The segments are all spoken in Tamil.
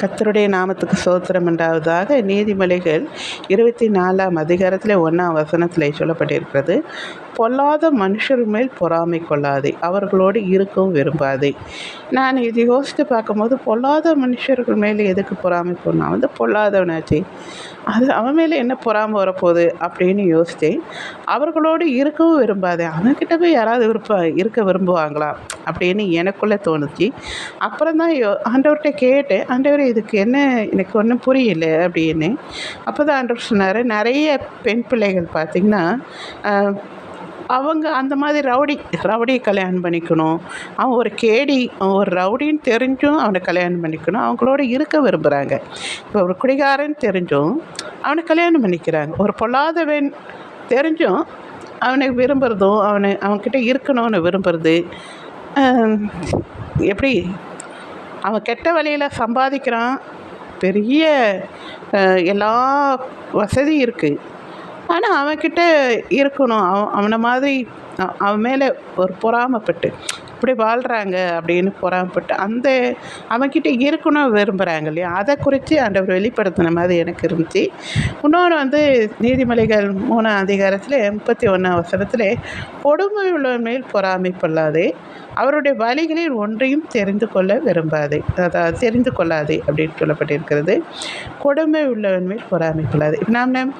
கர்த்தருடைய நாமத்துக்கு சோத்திரம் உண்டாவதாக. நீதிமொழிகள் இருபத்தி நாலாம் அதிகாரத்தில் ஒன்றாம் வசனத்தில் சொல்லப்பட்டிருக்கிறது. பொல்லாத மனுஷர் மேல் பொறாமை கொள்ளாதே. அவர்களோடு இருக்கவும் விரும்பாதே. நான் இது யோசித்து பார்க்கும்போது பொல்லாத மனுஷர்கள் மேலே எதுக்கு பொறாமை கொள்ளலாம் வந்து பொல்லாதவனாச்சு. அது அவன் மேலே என்ன பொறாமை வரப்போகுது அப்படின்னு யோசித்தேன். அவர்களோடு இருக்கவும் விரும்பாதே. அவன்கிட்ட போய் யாராவது விருப்ப இருக்க விரும்புவாங்களா? அப்படின்னு எனக்குள்ளே தோணுச்சு. அப்புறம் தான் யோ ஆண்டவர்கிட்ட கேட்டேன். ஆண்டவர் இதுக்கு என்ன எனக்கு ஒன்றும் புரியல அப்படின்னு. அப்போ தான் ஆண்டவர் சொன்னார் நிறைய பெண் பிள்ளைகள் பார்த்திங்கன்னா அவங்க அந்த மாதிரி ரவுடி ரவுடியை கல்யாணம் பண்ணிக்கணும். அவன் ஒரு கேடி அவன் ஒரு ரவுடின்னு தெரிஞ்சும் அவனை கல்யாணம் பண்ணிக்கணும். அவங்களோட இருக்க விரும்புகிறாங்க இப்போ ஒரு குடிகாரன் தெரிஞ்சும் அவனை கல்யாணம் பண்ணிக்கிறாங்க. ஒரு பொல்லாதவன் தெரிஞ்சும் அவனை விரும்புகிறதும் அவனை அவன்கிட்ட இருக்கணும்னு விரும்புகிறது எப்படி? அவன் கெட்ட வழியில் சம்பாதிக்கிறான். பெரிய எல்லா வசதியும் இருக்குது ஆனால் அவன்கிட்ட இருக்கணும். அவன் அவனை மாதிரி அவன் மேலே ஒரு பொறாமைப்பட்டு இப்படி வாழ்கிறாங்க அப்படின்னு பொறாமைப்பட்டு அந்த அவன்கிட்ட இருக்கணும் விரும்புகிறாங்க இல்லையா? அதை குறித்து அந்த வெளிப்படுத்தின மாதிரி எனக்கு இருந்துச்சு. இன்னொன்று வந்து நீதிமொழிகள் மூணாம் அதிகாரத்தில் முப்பத்தி ஒன்றாம் வசனத்தில் கொடுமை உள்ள மேல் பொறாமை பொல்லாதே அவருடைய வழிகளில் ஒன்றையும் தெரிந்து கொள்ள விரும்பாதே. அதாவது தெரிந்து கொள்ளாதே அப்படின்னு சொல்லப்பட்டிருக்கிறது. கொடுமை உள்ளவன் மேல் பொறாமை கொள்ளாது. நாம்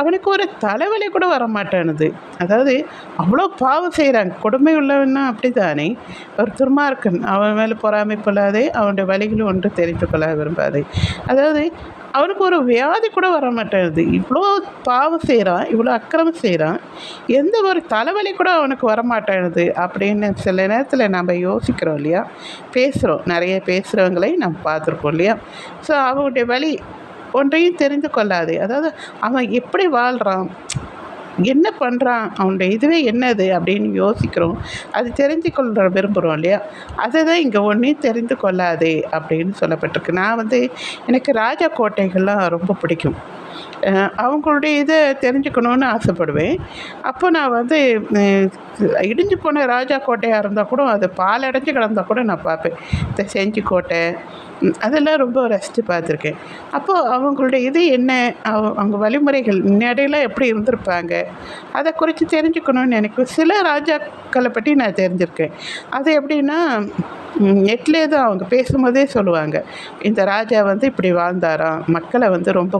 அவனுக்கு ஒரு தலைவலி கூட வரமாட்டானுது. அதாவது அவ்வளோ பாவம் செய்கிறாங்க கொடுமை உள்ளவன்னா அப்படி தானே ஒரு துர்மார்க்கன் அவன் மேலே பொறாமை கொள்ளாதே அவனுடைய வழிகளும் ஒன்று தெரிந்து கொள்ள விரும்பாதே. அதாவது அவனுக்கு ஒரு வியாதி கூட வர மாட்டேங்குது. இவ்வளோ பாவம் செய்கிறான் இவ்வளோ அக்கிரமம் செய்கிறான் எந்த ஒரு தலைவலி கூட அவனுக்கு வர மாட்டேங்குது அப்படின்னு சில நேரத்தில் நம்ம யோசிக்கிறோம் இல்லையா? பேசுகிறோம் நிறைய பேசுகிறவங்களை நம்ம பார்த்துருக்கோம் இல்லையா? ஸோ அவனுடைய வழி ஒன்றையும் தெரிந்து கொள்ளாது. அதாவது அவன் எப்படி வாழ்கிறான் என்ன பண்ணுறான் அவனுடைய இதுவே என்னது? அப்படின்னு யோசிக்கிறோம். அது தெரிஞ்சு கொள்ள விரும்புகிறோம் இல்லையா? அதை தான் இங்கே ஒன்றையும் தெரிந்து கொள்ளாதே அப்படின்னு சொல்லப்பட்டிருக்கு. நான் வந்து எனக்கு ராஜா கோட்டைகள்லாம் ரொம்ப பிடிக்கும். அவங்களுடைய இதை தெரிஞ்சுக்கணுன்னு ஆசைப்படுவேன். அப்போ நான் வந்து இடிஞ்சு போன ராஜா கோட்டையாக இருந்தால் கூட அது பாலடைஞ்சு கிடந்தால் கூட நான் பார்ப்பேன். இந்த செஞ்சு கோட்டை அதெல்லாம் ரொம்ப ரசித்து பார்த்துருக்கேன். அப்போது அவங்களுடைய இது என்ன? அவங்க வழிமுறைகள் முன்னாடியெல்லாம் எப்படி இருந்திருப்பாங்க? அதை குறித்து தெரிஞ்சுக்கணும்னு நினைக்கும். சில ராஜாக்களை பற்றி நான் தெரிஞ்சிருக்கேன். அது எப்படின்னா நெட்லே தான் அவங்க பேசும்போதே சொல்லுவாங்க. இந்த ராஜா வந்து இப்படி வாழ்ந்தாராம். மக்களை வந்து ரொம்ப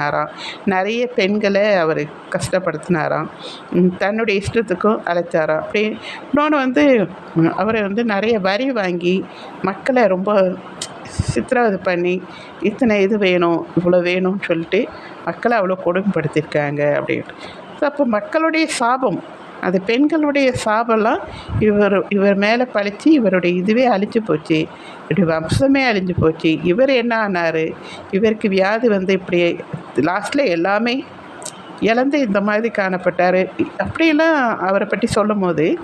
கொடுமைப்படுத்தினாராம் நிறைய பெண்களை அவர் கஷ்டப்படுத்தினாராம். தன்னுடைய இஷ்டத்துக்கும் அழைச்சாராம் அப்படி இன்னொன்று வந்து அவரை வந்து நிறைய வரி வாங்கி மக்களை ரொம்ப சித்திரவதை பண்ணி இத்தனை இது வேணும் இவ்வளோ வேணும்னு சொல்லிட்டு மக்களை அவ்வளோ கொடுமைப்படுத்தியிருக்காங்க அப்படின்ட்டு. ஸோ அப்போ மக்களுடைய சாபம் அது பெண்களுடைய சாபம்லாம் இவர் இவர் மேலே பழித்து இவருடைய இதுவே அழிஞ்சு போச்சு. இப்படி வம்சமே அழிஞ்சு போச்சு. இவர் என்ன ஆனார்? இவருக்கு வியாதி வந்து இப்படி லாஸ்ட்டில் எல்லாமே இழந்து இந்த மாதிரி காணப்பட்டார். அப்படிலாம் அவரை பற்றி சொல்லும் போது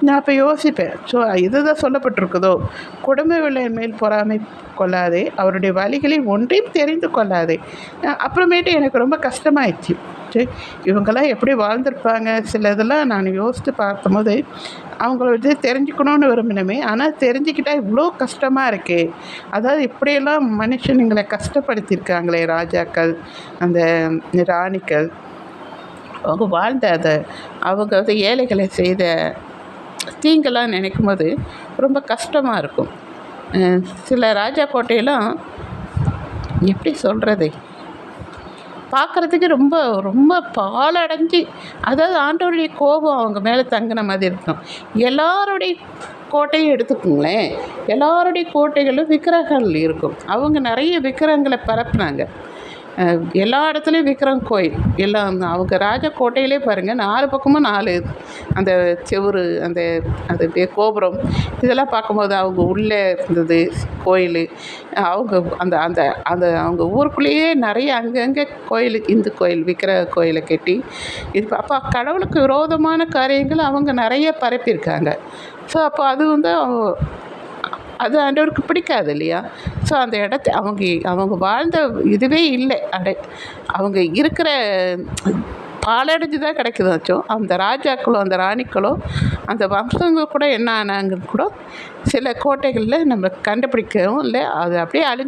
நான் அப்போ யோசிப்பேன். ஸோ இதுதான் சொல்லப்பட்டிருக்குதோ குடும்ப விலை மேல் பொறாமை கொள்ளாதே அவருடைய வழிகளில் ஒன்றையும் தெரிந்து கொள்ளாதே. அப்புறமேட்டு எனக்கு ரொம்ப கஷ்டமாயிடுச்சு. சரி இவங்கெல்லாம் எப்படி வாழ்ந்திருப்பாங்க? சில இதெல்லாம் நான் யோசித்து பார்க்கும்போது அவங்கள வந்து தெரிஞ்சுக்கணுன்னு விரும்பினமே ஆனால் தெரிஞ்சுக்கிட்டால் இவ்வளோ கஷ்டமாக இருக்கே. அதாவது இப்படியெல்லாம் மனுஷனுங்களை கஷ்டப்படுத்தியிருக்காங்களே ராஜாக்கள் அந்த ராணிகள் அவங்க வாழ்ந்த அதை அவங்க வந்து ஏழைகளை செய்த தீங்கெல்லாம் நினைக்கும் போது ரொம்ப கஷ்டமாக இருக்கும். சில ராஜா கோட்டையெல்லாம் எப்படி சொல்கிறது பார்க்குறதுக்கு ரொம்ப ரொம்ப பாலடைஞ்சு அதாவது ஆண்டவருடைய கோபம் அவங்க மேலே தங்கின மாதிரி இருக்கும். எல்லாருடைய கோட்டையும் எடுத்துக்கோங்களேன். எல்லாருடைய கோட்டைகளும் விக்கிரகங்கள் இருக்கும். அவங்க நிறைய விக்கிரகங்களை பரப்புனாங்க. எல்லா இடத்துலையும் விக்ரம் கோயில். எல்லாம் அவங்க ராஜ கோட்டையிலே பாருங்கள் நாலு பக்கமும் நாலு அந்த செவுரு அந்த அது கோபுரம். இதெல்லாம் பார்க்கும்போது அவங்க உள்ளே இருந்தது கோயில். அவங்க அந்த அந்த அந்த அவங்க ஊருக்குள்ளேயே நிறைய அங்கங்கே கோயில் இந்து கோயில் விக்கிர கோயிலை கட்டி இது அப்போ கடவுளுக்கு விரோதமான காரியங்கள் அவங்க நிறைய பரப்பியிருக்காங்க. ஸோ அப்போ அது வந்து அது ஆண்டவருக்கு பிடிக்காது இல்லையா? ஸோ அந்த இடத்த அவங்க அவங்க வாழ்ந்த இதுவே இல்லை. அடை அவங்க இருக்கிற பாலடைஞ்சு தான் கிடைக்குதாச்சும் அந்த ராஜாக்களோ அந்த ராணிக்களோ அந்த வம்சங்கள் கூட என்ன ஆனாங்கன்னு கூட சில கோட்டைகளில் நம்ம கண்டுபிடிக்கவும் இல்லை. அது அப்படியே அழிஞ்சு